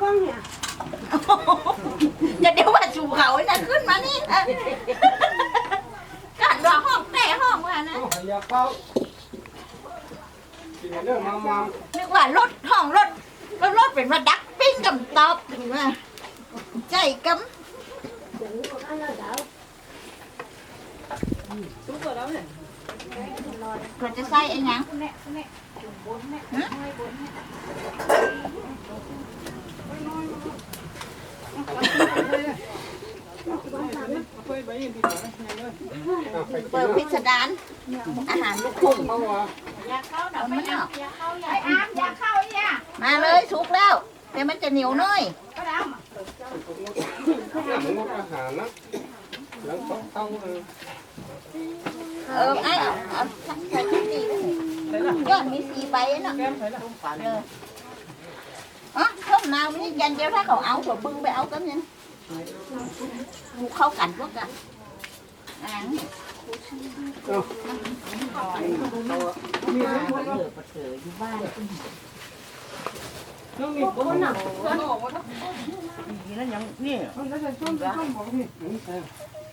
กล้องเนี่ยอย่าเดี๋ยวว่าชูเขาไอ้นั่นขึ้นมานี่นะกัดดอกห้องแต่ห้องว่านะอยากเข้ากินเรื่องมังมังนึกว่ารถห้องรถรถรถเป็นมาดักปิ้งกับตอบถึงว่าใจกอันละเดาำ เขาจะใส่ไอ้หยังฮะไปไปยินดีกว่าไปกินเปิดพิสดารอาหารลูกทุ่งเพราะว่าเอามันออกมาเลยสุกแล้วแต่มันจะเหนียวหน้อยมันงดอาหารนะ แล้วต้องเข้าเออเออไอ้เอาเอาใส่ใส่ที่นี่ยอดมีสีใบเนาะ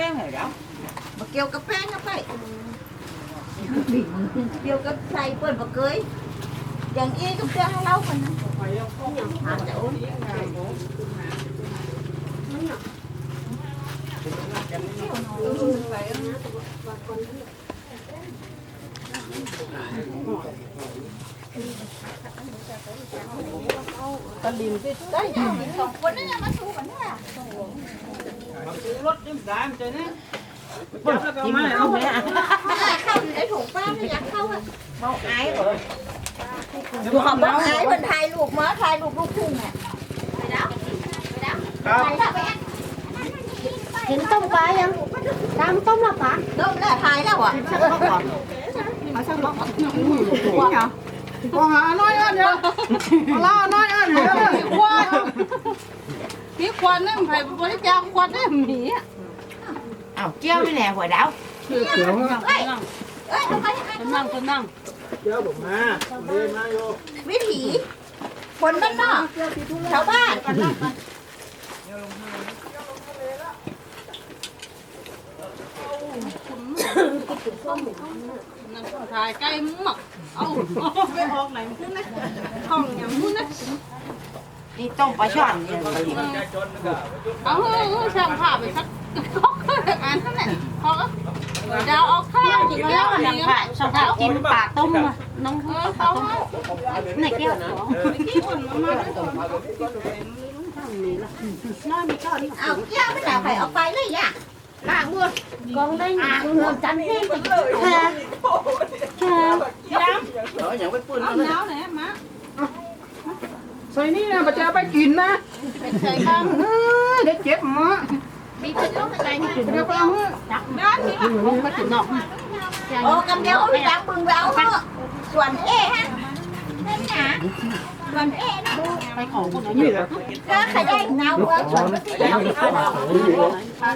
หมูเอากันกินเข้าเลยตีก็ใส่ละโอ้ป้อมเพี้ยวก็เราเอาน้ำเพียกเลยมันจู้จู้จู้หน่อยเป็นมันส้มมันออกนี่หน่อยแป้งเหรอมาเกี่ยวกับแป้งเข้าไปเกี่ยวกับใส่เปิดบะเกยอย่างอี้ก็เพื่อให้เราคนนั้นหาจะโอ้ยได้สองคนนั่นแหละมาสู้กันเนี่ย รถจิ้มสามใจนี่จับแล้วก็มาเอาเนี่ยเข้าอยู่ในถุงป้าไม่อยากเข้าอะเมาอายเหรอดูเขาบอกอายคนไทยลูกมาไทยลูกลูกทุ่งอะไปแล้วไปแล้วครับไปแล้วไปแอนเห็นต้มปลายังตามต้มละปลาต้มแล้วไทยแล้วอะก็หาน้อยอันเดียวล่าน้อยอันเดียวควัน พี่ควันนั่นไผ่บริจาคควันได้หมีอะอ้าวเกี้ยวนี่แหละหัวดาวเกี่ยวนะเอ้ยเอ้ยเอาไปให้คนนั่งคนนั่งเกี่ยวผมมาเดินมาโยวิถีคนบ้านนอกชาวบ้านนั่งถ่ายใกล้มึงหมกเอาเอาไปออกไหนมึงนะห้องอย่างมึงนะ นี่ต้มปลาช่อนเนี่ยเอาเฮ้ยช่างภาพไปสักก๊อกอันนั่นแหละพอดาวเอาข้าวอีกแล้วอันช่างนี้ผ้าช่างผ้ากินปลาต้มอะน้องเออเอาไหนแก้วที่คนมามาเอาเจ้าไม่ได้ไปเอาไปเลยอะล่างมือกองได้หนึ่งเงินจันทร์เองแค่เอาหนาวไหนมา ใส่นี่นะปัจจัยไปกินนะเป็นใส่บ้างเด็กเจ็บมามีกระจกอะไรนี่เดี๋ยวไปเอาเฮ้ยด้านนี้ผมก็ถึงนอกโอ้กำเดียวไม่ดังบึงไปเอาเถอะส่วนเอ๊ฮะนั่นนะส่วนเอ๊นะไปของคนอื่นนี่แหละถ้าใครได้เงาว่าส่วนมันจะเอาไปเอา